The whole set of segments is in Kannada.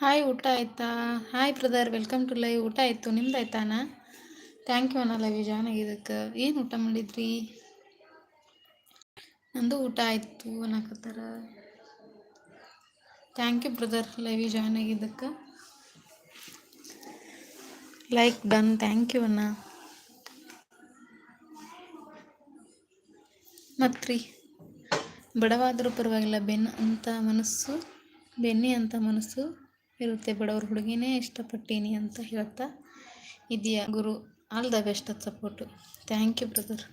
ಹಾಯ್, ಊಟ ಆಯ್ತಾ? Hi brother, welcome to live. ಊಟ ಆಯಿತು? ನಿಮ್ದು ಆಯ್ತಾನ? ಥ್ಯಾಂಕ್ ಯು ಅಣ್ಣ, ಲೈವ್ ಜಾಯ್ನ್ ಆಗಿದ್ದಕ್ಕೆ. ಏನು ಊಟ ಮಾಡಿದ್ರಿ? ನಂದು ಊಟ ಆಯಿತು ಅನ್ನಕತ್ತಾರ. Thank you brother, live join ಆಗಿದ್ದಕ್ಕೆ. ಲೈಕ್ ಡನ್ ಥ್ಯಾಂಕ್ ಯು ಅಣ್ಣ. ಮತ್ರಿ? ಬಡವಾದರೂ ಪರವಾಗಿಲ್ಲ. ಬೆನ್ನು ಅಂತ ಮನಸ್ಸು, ಬೆನ್ನಿ ಅಂತ ಮನಸ್ಸು. ಇರುತ್ತೆ ಬಡವ್ರ ಹುಡುಗಿನೇ ಇಷ್ಟಪಟ್ಟೀನಿ ಅಂತ ಹೇಳ್ತಾ ಇದೆಯಾ ಗುರು? ಆಲ್ ದ ಬೆಸ್ಟ್ ಅದು ಸಪೋರ್ಟು ಥ್ಯಾಂಕ್ ಯು ಬ್ರದರ್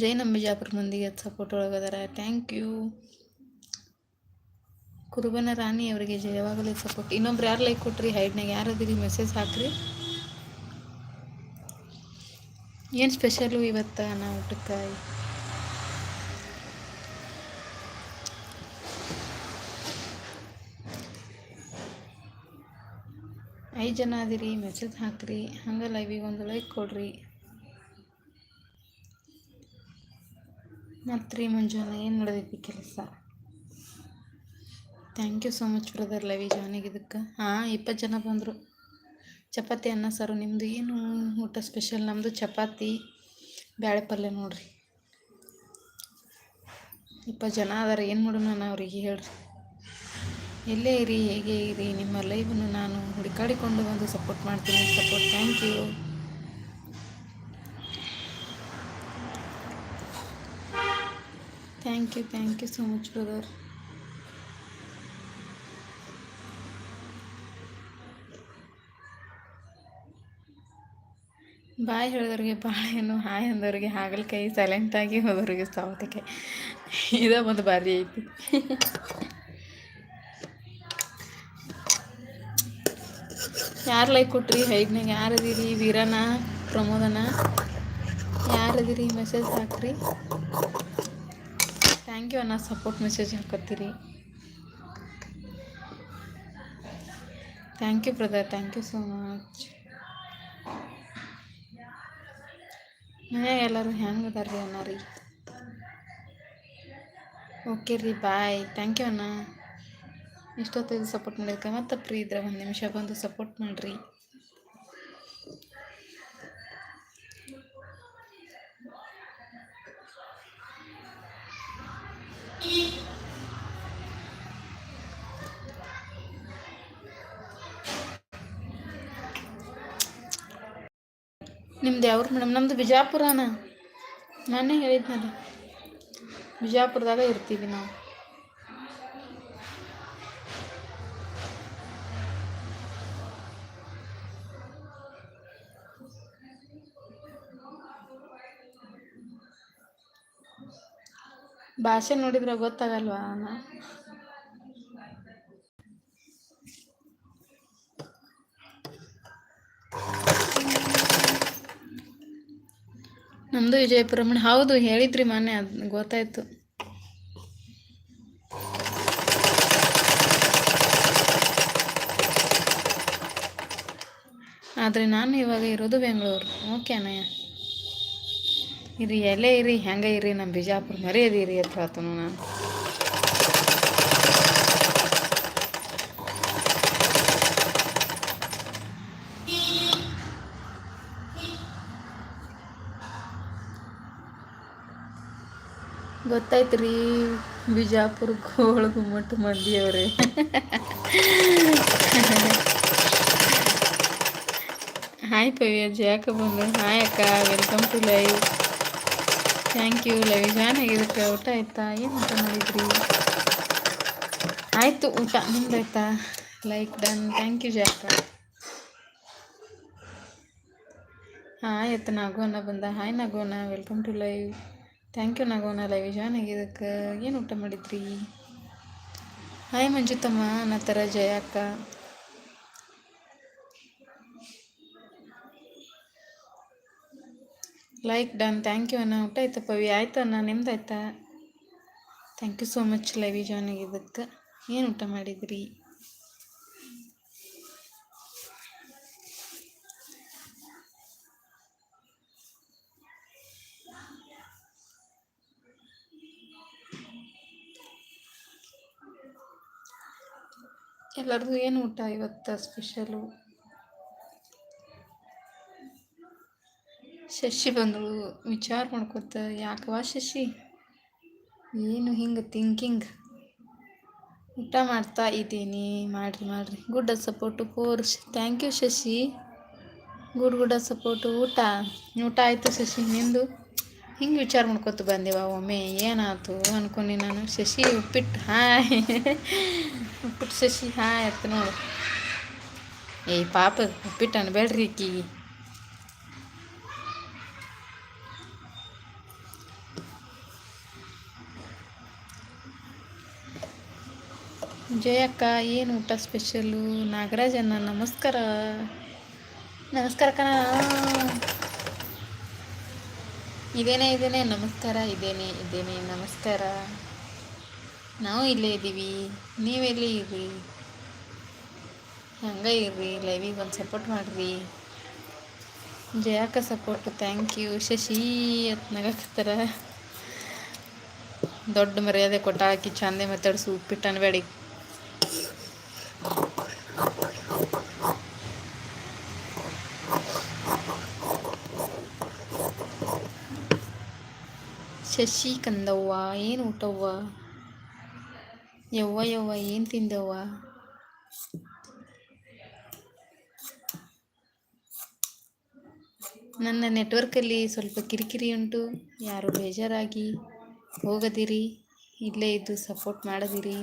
ಜೈ ನಮ್ಮ ಬಿಜಾಪುರ ಮಂದಿಗೆ ಅದು ಸಪೋರ್ಟ್ ಒಳಗದಾರ ಥ್ಯಾಂಕ್ ಯು ಕುರುಬನ ರಾಣಿ ಅವರಿಗೆ ಜಯವಾಗಲಿ ಸಪೋರ್ಟ್ ಇನ್ನೊಬ್ರು ಯಾರು ಲೈಕ್ ಕೊಟ್ರಿ? ಹೈಡ್ನಾಗ ಯಾರದಿರಿ ಮೆಸೇಜ್ ಹಾಕ್ರಿ. ಏನು ಸ್ಪೆಷಲು ಇವತ್ತು ನಾವು ಊಟಕ್ಕೆ? ಐದು ಜನ ಅದಿರಿ ಮೆಸೇಜ್ ಹಾಕ್ರಿ, ಹಂಗೆ ಲೈವಿಗೆ ಒಂದು ಲೈಕ್ ಕೊಡ್ರಿ. ಮತ್ತು ರೀ ಮುಂಜಾನೆ ಏನು ನಡೆದೈತಿ ಕೆಲಸ? Thank you so much brother ಲೈವಿ ಜಾಯ್ನಿಗೆ ಇದಕ್ಕೆ. ಹಾಂ, ಇಪ್ಪತ್ತು ಜನ ಬಂದರು. ಚಪಾತಿ ಅನ್ನ, ಸಾರು ನಿಮ್ಮದು ಏನು ಊಟ ಸ್ಪೆಷಲ್ ನಮ್ಮದು ಚಪಾತಿ, ಬ್ಯಾಳೆ ಪಲ್ಯ ನೋಡ್ರಿ. ಇಪ್ಪತ್ತು ಜನ ಅದಾರ, ಏನು ಮಾಡೋಣ ನಾನು ಅವ್ರಿಗೆ ಹೇಳ್ರಿ. ಎಲ್ಲೇ ಇರಿ, ಹೇಗೆ ಇರಿ, ನಿಮ್ಮ ಲೈವನ್ನು ನಾನು ಹುಡುಕಾಡಿಕೊಂಡು ಬಂದು ಸಪೋರ್ಟ್ ಮಾಡ್ತೀನಿ. Support thank you thank you thank you so much brother bye ಹೇಳಿದವ್ರಿಗೆ ಬಾಳೆಹಣ್ಣು ಹಾಯ್ ಅಂದವ್ರಿಗೆ ಹಾಗಲಕಾಯಿ ಸೈಲೆಂಟಾಗಿ ಹೋದವ್ರಿಗೆ ಸೌತೆಕಾಯಿ ಇದೇ ಒಂದು ಬಾರಿ ಐತಿ. ಯಾರು ಲೈಕ್ ಕೊಟ್ರಿ? ಹೈಗ್ನಾಗ ಯಾರು ಅದೀರಿ ವೀರನ? ಪ್ರಮೋದನ? ಯಾರು ಅದೀರಿ ಮೆಸೇಜ್ ಹಾಕ್ರಿ. ಥ್ಯಾಂಕ್ ಯು ಅನ್ನ support message ಹಾಕೋತೀರಿ thank you brother thank you so much ಮನ್ಯಾಗ ಎಲ್ಲರೂ ಹೆಂಗೆ ಅದಾರ್ರಿ ಅನ್ನ ಅಣ್ಣ ರೀ ಓಕೆ ರೀ ಬಾಯ್ ಥ್ಯಾಂಕ್ ಯು ಅಣ್ಣ. ಇಷ್ಟೊತ್ತಿಗೆ ಸಪೋರ್ಟ್ ಮಾಡಿದ್ಕೆ ಮತ್ತೆ ಫ್ರೀ ಇದ್ರೆ ಒಂದು ನಿಮಿಷ ಬಂದು ಸಪೋರ್ಟ್ ಮಾಡಿರಿ. ನಿಮ್ದು ಯಾವ್ರು ಮೇಡಮ್ ನಮ್ಮದು ಬಿಜಾಪುರನ. ನಾನೇ ಹೇಳಿದ್ನಲ್ಲ. ಬಿಜಾಪುರದಾಗ ಇರ್ತೀವಿ ನಾವು. ಭಾಷೆ ನೋಡಿದ್ರೆ ಗೊತ್ತಾಗಲ್ವಾ? ನಮ್ಮದು ವಿಜಯಪುರ ಹೌದು, ಹೇಳಿದ್ರಿ ಮೊನ್ನೆ, ಅದು ಗೊತ್ತಾಯ್ತು. ಆದರೆ ನಾನು ಇವಾಗ ಇರೋದು ಬೆಂಗಳೂರು. ಓಕೆ ಅಣ್ಣಯ್ಯ. ಇರಿ ಎಲ್ಲೇ ಇರಿ, ಹೆಂಗೆ ಇರಿ ನಮ್ಮ ಬಿಜಾಪುರ ಮರೆಯದಿರಿ ಅಂತ ಹೇಳ್ತಾನು ನಾನು. ಗೊತ್ತಾಯ್ತು ರೀ ಬಿಜಾಪುರ ಗೋಳ ಗುಮ್ಮಟ್ಟು ಮಂದಿಯವ್ರೆ. ಹಾಯ್ ಪವ್ಯ, ಜಾಕ ಬಂದು. ಹಾಯ್ ಅಕ್ಕ welcome to live thank you Lavi ಆಗಿದ್ದಕ್ಕೆ ಊಟ ಆಯ್ತಾ? ಏನು ಊಟ ಮಾಡಿದ್ರಿ? ಆಯಿತು, ಊಟ. ನಿಮ್ದು ಆಯ್ತಾ? ಲೈಕ್ ಡನ್ ಥ್ಯಾಂಕ್ ಯು ಜಾಕ ಹಾಂ ಆಯ್ತು ನಾಗೋಣ ಬಂದ. Hi ನಾಗೋಣ welcome to live thank you ನಾಗೋಣ live join ಆಗಿದ್ದಕ್ಕೆ ಏನು ಊಟ ಮಾಡಿದ್ರಿ? ಹಾಯ್ ಮಂಜುತಮ್ಮ. ಅನ್ನೋ ಥರ ಜಯಕ್ಕ. ಲೈಕ್ ಡನ್ ಥ್ಯಾಂಕ್ ಯು ಅಣ್ಣ. ಊಟ ಆಯ್ತಪ್ಪ ಪವಿ. ಆಯ್ತು ಅಣ್ಣ. ನಿಮ್ದು ಆಯ್ತಾ? ಥ್ಯಾಂಕ್ ಯು ಸೋ ಮಚ್ ಲೈವಿ ಜಾನಿಗೆ ಆಗಿದ್ದಕ್ಕೆ ಏನು ಊಟ ಮಾಡಿದ್ರಿ? ಎಲ್ಲರಿಗೂ ಏನು ಊಟ ಇವತ್ತು ಸ್ಪೆಷಲು ಶಶಿ ಬಂದಳು ವಿಚಾರ ಮಾಡ್ಕೊತ ಯಾಕವಾ ಶಶಿ? ಏನು ಹಿಂಗೆ ಥಿಂಕಿಂಗ್ ಊಟ ಮಾಡ್ತಾ ಇದ್ದೀನಿ. ಮಾಡಿರಿ ಮಾಡಿರಿ. Good support for thank you Shashi. Good good support ಊಟ. ಊಟ ಆಯಿತು ಶಶಿ, ನಿಂದು? ಹಿಂಗೆ ವಿಚಾರ ಮಾಡ್ಕೊತ ಬಂದೆವ ಒಮ್ಮೆ. ಏನಾಯ್ತು ಅನ್ಕೊಂಡಿ ನಾನು. ಶಶಿ ಉಪ್ಪಿಟ್ಟು, ಹಾಯ್. ಉಪ್ಪಿಟ್ಟು ಶಶಿ, ಹಾಯ್ ಆಯ್ತು ನೋಡು. ಏಯ್, ಪಾಪ, ಉಪ್ಪಿಟ್ಟು ಅನ್ಬೇಡ್ರಿ ಈಕಿಗೆ. ಜಯಕ್ಕ, ಏನು ಊಟ ಸ್ಪೆಷಲು ನಾಗರಾಜಣ್ಣ ನಮಸ್ಕಾರ. ನಮಸ್ಕಾರ ಕಣ. ಇದೇನೇ, ಇದೇನೆ, ನಮಸ್ಕಾರ, ಇದೇನೆ ಇದೇನೆ, ನಮಸ್ಕಾರ. ನಾವು ಇಲ್ಲೇ ಇದ್ದೀವಿ. ನೀವೆಲ್ಲಿ ಇರ್ರಿ ಹಂಗೆ ಇರ್ರಿ ಲೈವಿಗೆ ಒಂದು ಸಪೋರ್ಟ್ ಮಾಡಿರಿ. ಜಯಕ್ಕ ಸಪೋರ್ಟ್ ಥ್ಯಾಂಕ್ ಯು ಶಶಿ ಅತ್ ದೊಡ್ಡ ಮರ್ಯಾದೆ ಕೊಟ್ಟಾಕಿ, ಚಂದೆ ಮಾತಾಡಿಸು ಉಪ್ಪಿಟ್ಟು ಅನ್ಬೇಡಿ ಶಶಿ ಕಂದವ್ವ, ಏನು ಊಟವ್ವ? ಯವ್ವ ಯವ್ವ, ಏನು ತಿಂದವ್ವ? ನನ್ನ ನೆಟ್ವರ್ಕಲ್ಲಿ ಸ್ವಲ್ಪ ಕಿರಿಕಿರಿ ಉಂಟು. ಯಾರು ಬೇಜಾರಾಗಿ ಹೋಗದಿರಿ, ಇಲ್ಲೇ ಇದ್ದು ಸಪೋರ್ಟ್ ಮಾಡದಿರಿ.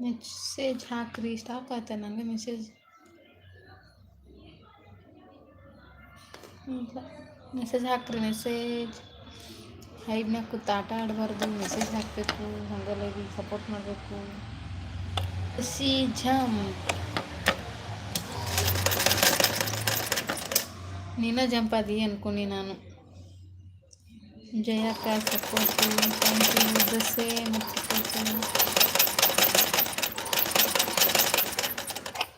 ಮೆಸೇಜ್ ಹಾಕ್ರಿ ಸ್ಟಾಪ್ ಆಯ್ತಾ ನನಗೆ ಮೆಸೇಜ್ ಇಲ್ಲ ಮೆಸೇಜ್ ಹಾಕ್ರಿ ಮೆಸೇಜ್ ಹೈಡ್ನಾಗ ಕೂತು ಆಟ ಆಡಬಾರ್ದು ಮೆಸೇಜ್ ಹಾಕಬೇಕು ಹಂಗಲ್ಲ ಸಪೋರ್ಟ್ ಮಾಡಬೇಕು ಸಿ ಜಮ್ ನೀನ ಜಂಪ್ ಅದಿ ಅನ್ಕೊನಿ ನಾನು ಜಯಕ್ಕ ಸಪೋರ್ಟು ಥ್ಯಾಂಕ್ ಯು ದಸೆ ಮತ್ತು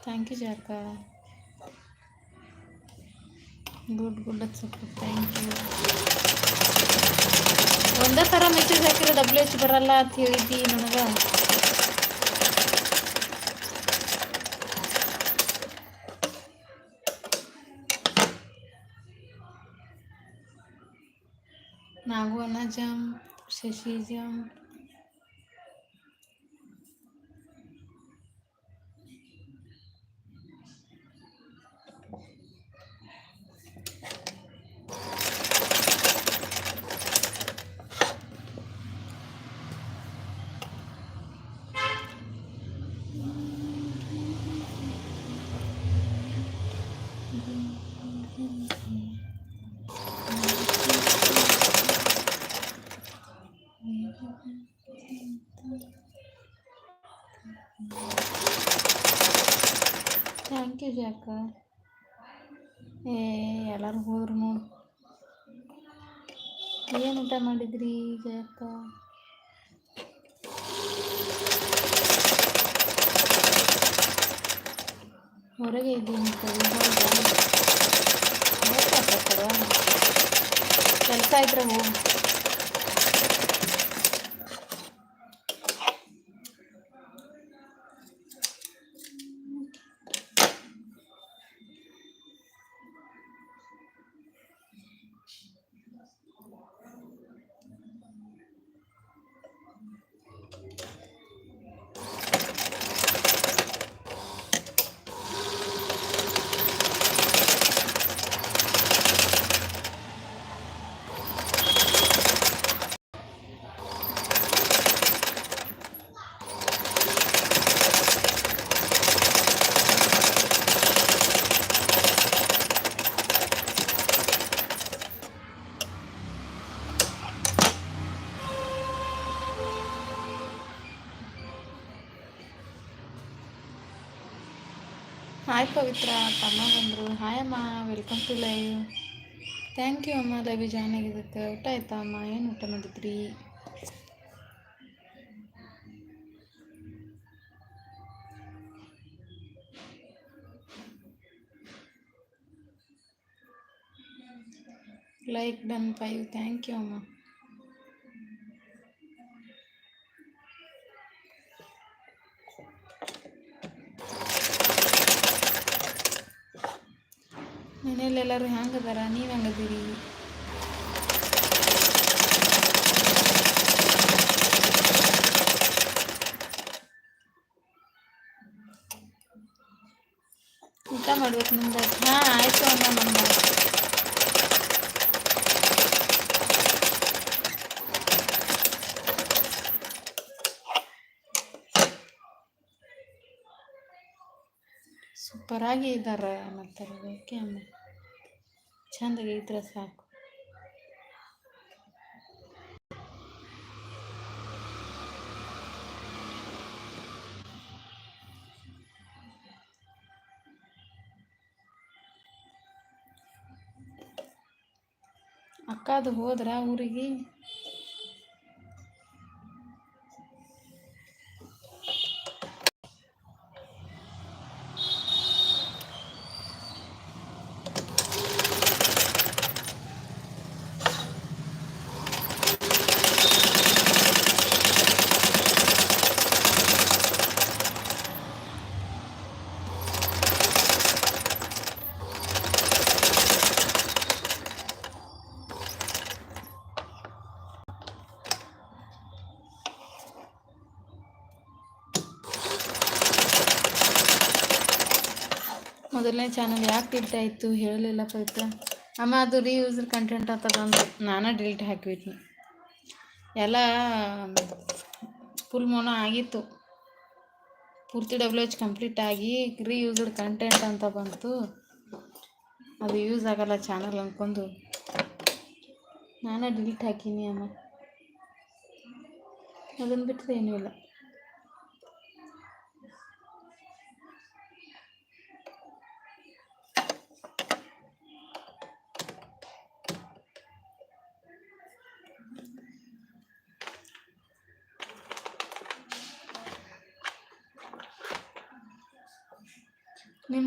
thank you ಜಾರ್ಕ good good support thank you ಒಂದೇ ಥರ ಮೆಸೇಜ್ ಹಾಕಿರೋ ಡಬ್ಲ್ಯೂ ಎಚ್ ಬರಲ್ಲ ಅಂತ ಹೇಳಿದ್ದಿ ನನಗೆ. ನಾಗು ಅನ್ನ jump Shashi jump thank you ಜಾಕ ಏ ಎಲ್ಲರೂ ಹೋದ್ರು ನೋಡು ಏನು ಊಟ ಮಾಡಿದ್ರಿ ಜಾಕ ಹೊರಗೆ ಇದ್ದೀನಿ ಕೆಲಸ ಇದ್ರೆ ಹೋಗಿ. ಹಾಯ್ ಪವಿತ್ರ ತಮ್ಮ ಬಂದರು. ಹಾಯ್ ಅಮ್ಮ. Welcome to live thank you ಅಮ್ಮ. ಲೈವ್ ಜಾಯ್ನ್ ಆಗಿದ್ದಕ್ಕೆ. ಊಟ ಆಯ್ತಾ, ಅಮ್ಮ? ಏನು ಊಟ ಮಾಡಿದ್ರಿ? Like done five thank you ಅಮ್ಮ. ಮನೇಲಿ ಎಲ್ಲರೂ ಹೆಂಗದಾರ ನೀವು ಹೆಂಗದೀರಿ ಊಟ ಮಾಡ್ಬೇಕು ನಿಮ್ದು? ಹಾಂ ಆಯಿತು ಅಮ್ಮ ನಮ್ದು ಸೂಪರಾಗಿ ಇದ್ದಾರೆ ಅನ್ನತ್ತಾರೆ ಓಕೆ ಅಮ್ಮ. ಚಂದಾಗಿ ಇದ್ರೆ ಸಾಕು. ಅಕ್ಕದು ಹೋದ್ರ ಊರಿಗೆ ಮೊದಲನೇ ಚಾನಲ್ ಯಾಕೆ ಡಿಲೀಟ್ ಆಯಿತು ಹೇಳಲಿಲ್ಲ ಪವಿತ್ರ. ಅಮ್ಮ, ಅದು ರೀಯೂಸರ್ ಕಂಟೆಂಟ್ ಅಂತ ಬಂದು ನಾನೇ ಡಿಲೀಟ್ ಹಾಕಿಬಿಟ್ನಿ. ಎಲ್ಲ ಫುಲ್ ಮೋನೋ ಆಗಿತ್ತು. ಪೂರ್ತಿ ಡಬ್ಲ್ಯೂ ಎಚ್ ಕಂಪ್ಲೀಟ್ ಆಗಿ ರೀಯೂಸ್ಡ್ ಕಂಟೆಂಟ್ ಅಂತ ಬಂತು. ಅದು ಯೂಸ್ ಆಗಲ್ಲ ಚಾನಲ್ ಅಂದ್ಕೊಂಡು ನಾನೇ ಡಿಲೀಟ್ ಹಾಕೀನಿ ಅಮ್ಮ. ಅದನ್ನು ಬಿಟ್ಟರೆ ಏನೂ ಇಲ್ಲ.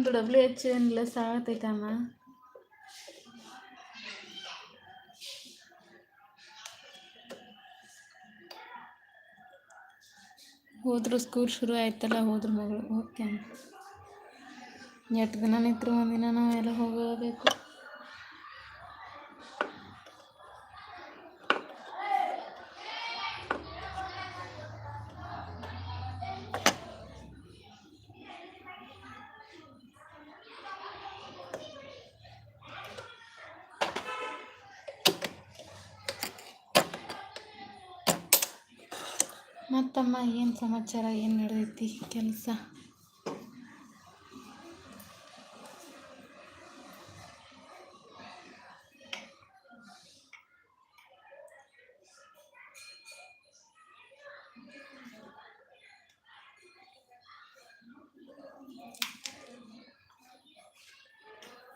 ನಿಮ್ಮದು ಡಬ್ಲ್ಯೂ ಎಚ್ ಏನಿಲ್ಲ ಸಾಗತೈತಮ್ಮ ಹೋದ್ರು ಸ್ಕೂಲ್ ಶುರು ಆಯ್ತಲ್ಲ, ಹೋದ್ರು ಮಗಳು. ಓಕೆ ಎಷ್ಟು ದಿನ ನಿಂತರು ಒಂದಿನ ನಾವು ಎಲ್ಲ ಹೋಗಬೇಕು. ಸಮಾಚಾರ ಏನು ನಡೆದೈತಿ ಕೆಲಸ?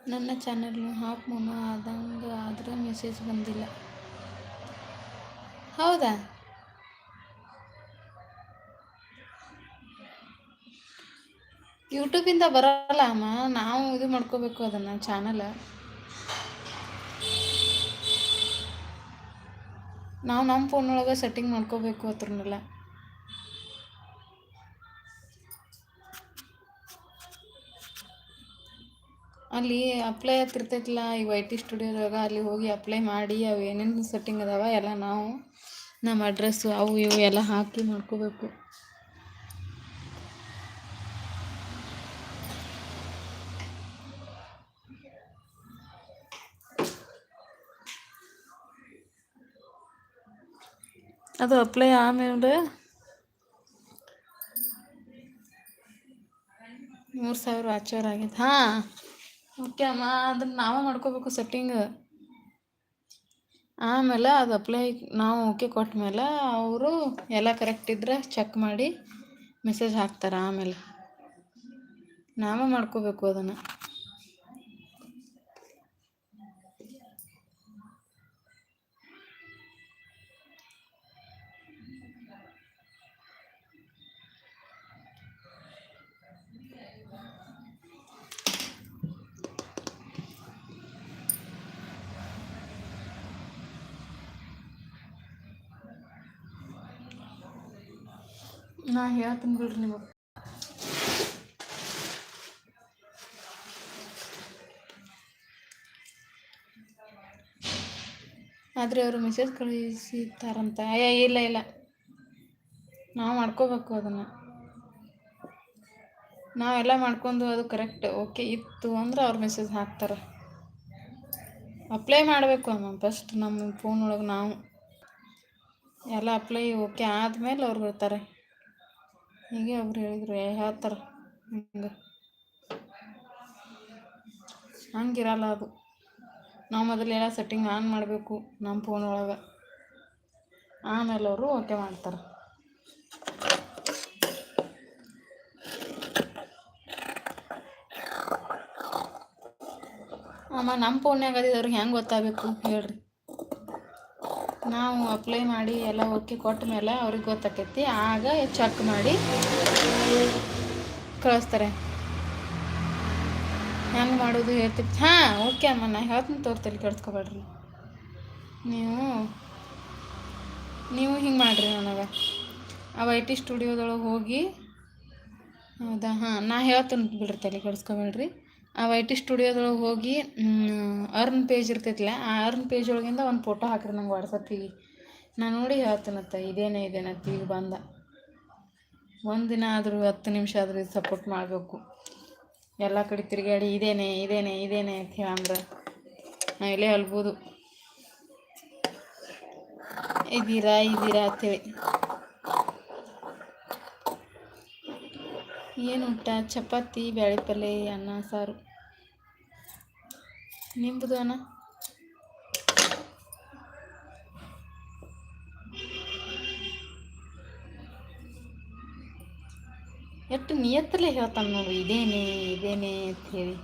ನನ್ನ ಚಾನಲ್ನು ಹಾಫ್ ಮೂನು ಆದಂಗೆ ಆದರೂ ಮೆಸೇಜ್ ಬಂದಿಲ್ಲ. ಹೌದಾ? ಯೂಟ್ಯೂಬಿಂದ ಬರಲ್ಲ, ಅಮ್ಮ. ನಾವು ಇದು ಮಾಡ್ಕೋಬೇಕು ಅದನ್ನು ಚಾನಲ್ ನಾವು ನಮ್ಮ ಫೋನ್ ಒಳಗೆ ಸೆಟ್ಟಿಂಗ್ ಮಾಡ್ಕೋಬೇಕು ಅದ್ರನ್ನೆಲ್ಲ. ಅಲ್ಲಿ ಅಪ್ಲೈ ಆಗ್ತಿರ್ತೈತಿಲ್ಲ ಈ ವೈ ಟಿ ಸ್ಟುಡಿಯೋದಾಗ ಅಲ್ಲಿ ಹೋಗಿ ಅಪ್ಲೈ ಮಾಡಿ, ಅವು ಏನೇನು ಸೆಟ್ಟಿಂಗ್ ಅದಾವ, ಎಲ್ಲ ನಾವು, ನಮ್ಮ ಅಡ್ರೆಸ್ಸು ಅವು ಇವು ಎಲ್ಲ ಹಾಕಿ ಮಾಡ್ಕೋಬೇಕು. ಅದು ಅಪ್ಲೈ ಆಮೇಲೆ ಮೂರು ಸಾವಿರ ಆಚರ್ ಆಗೈತೆ ಹಾಂ ಓಕೆ ಅಮ್ಮ. ಅದನ್ನು ನಾವೇ ಮಾಡ್ಕೋಬೇಕು ಸೆಟ್ಟಿಂಗ್ ಆಮೇಲೆ ಅದು ಅಪ್ಲೈ ನಾವು ಓಕೆ ಕೊಟ್ಟ ಮೇಲೆ ಅವರು ಎಲ್ಲ ಕರೆಕ್ಟ್ ಇದ್ದರೆ ಚೆಕ್ ಮಾಡಿ ಮೆಸೇಜ್ ಹಾಕ್ತಾರೆ ಆಮೇಲೆ. ನಾವೇ ಮಾಡ್ಕೋಬೇಕು ಅದನ್ನು. ನಾ ಹೇಳ್ತೀನಿ ಬಿಡ್ರಿ ನಿಮಗೆ. ಆದರೆ ಅವರು ಮೆಸೇಜ್ ಕಳಿಸಿರ್ತಾರಂತ ಅಯ್ಯ ಇಲ್ಲ ಇಲ್ಲ. ನಾವು ಮಾಡ್ಕೋಬೇಕು ಅದನ್ನು. ನಾವೆಲ್ಲ ಮಾಡ್ಕೊಂಡು ಅದು ಕರೆಕ್ಟ್ ಓಕೆ ಇತ್ತು ಅಂದ್ರೆ ಅವ್ರು ಮೆಸೇಜ್ ಹಾಕ್ತಾರೆ. ಅಪ್ಲೈ ಮಾಡಬೇಕು ಅಮ್ಮ ಫಸ್ಟ್ ನಮ್ಮ ಫೋನ್ ಒಳಗೆ ನಾವು. ಎಲ್ಲ ಅಪ್ಲೈ ಓಕೆ ಆದಮೇಲೆ ಅವ್ರು ಬರ್ತಾರೆ. ಹೀಗೆ ಅವ್ರು ಹೇಳಿದರು ಹೇಳ್ತಾರೆ, ಹಂಗೆ. ಹಂಗಿರಲ್ಲ ಅದು. ನಾವು ಮೊದಲೆಲ್ಲ ಸೆಟ್ಟಿಂಗ್ ಆನ್ ಮಾಡಬೇಕು ನಮ್ಮ ಫೋನ್ ಒಳಗೆ. ಆಮೇಲೆ ಅವರು ಓಕೆ ಮಾಡ್ತಾರೆ. ಅಮ್ಮ ನಮ್ಮ ಫೋನ್ಯಾಗ ಅದಿದವ್ರಿಗೆ ಹೆಂಗೆ ಗೊತ್ತಾಗಬೇಕು? ಹೇಳ್ರಿ. ನಾವು ಅಪ್ಲೈ ಮಾಡಿ ಎಲ್ಲ ಓಕೆ ಕೊಟ್ಟ ಮೇಲೆ ಅವ್ರಿಗೆ ಗೊತ್ತಾಕೈತಿ. ಆಗ ಚೆಕ್ ಮಾಡಿ ಕಳಿಸ್ತಾರೆ. ಹೆಂಗೆ ಮಾಡೋದು ಹೇಳ್ತೀವಿ ಹಾಂ ಓಕೆ ಅಮ್ಮ, ನಾ ಹೇಳ್ತೀನಿ ತೋರ್ತಲ್ಲಿ ಕೆಡ್ಸ್ಕೊಬೇಡ್ರಿ. ನೀವು ನೀವು ಹಿಂಗೆ ಮಾಡಿರಿ ನನಗೆ. ಆ ಐ ಟಿ ಸ್ಟುಡಿಯೋದೊಳಗೆ ಹೋಗಿ ಹೌದಾ? ಹಾಂ, ನಾ ಹೇಳ್ತೀನಿ ಬಿಡ್ರಿ ತಲೆ ಕೆಡ್ಸ್ಕೊಬೇಡ್ರಿ. ಆ ವೈ ಟಿ ಸ್ಟುಡಿಯೋದೊಳಗೆ ಹೋಗಿ ಅರ್ನ್ ಪೇಜ್ ಇರ್ತೈತಿಲ್ಲ ಆ ಅರ್ನ್ ಪೇಜ್ ಒಳಗಿಂದ ಒಂದು ಫೋಟೋ ಹಾಕ್ರಿ ನಂಗೆ ವಾಟ್ಸಪ್ಪಿಗೆ ನಾನು ನೋಡಿ ಹೇಳ್ತೀನತ್ತ ಇದೇನೇ ಇದೇನತ್ತ ಈಗ ಬಂದ. ಒಂದಿನ ಆದರೂ ಹತ್ತು ನಿಮಿಷ ಆದರೂ ಇದು ಸಪೋರ್ಟ್ ಮಾಡಬೇಕು. ಎಲ್ಲ ಕಡೆ ತಿರುಗಾಡಿ ಇದೇನೆ ಇದೇನೆ ಇದೇನೆ ಅಂತ ಹೇಳಂದ್ರೆ ನಾ ಇಲ್ಲೇ ಹೇಳ್ಬೋದು. ಇದ್ದೀರಾ ಇದ್ದೀರಾ ಅಂತೇಳಿ. ಏನು ಊಟ? ಚಪಾತಿ ಬ್ಯಾಳೆ ಪಲ್ಯ ಅನ್ನ, ಸಾರು. ನಿಂಬುದು ಅಣ್ಣ ಎಷ್ಟು ನಿಯತ್ತಲ್ಲೇ ಹೇಳ್ತಾನೆ ನೋಡು, ಇದೇನೇ ಇದೇನೇ ಅಂತ ಹೇಳಿ.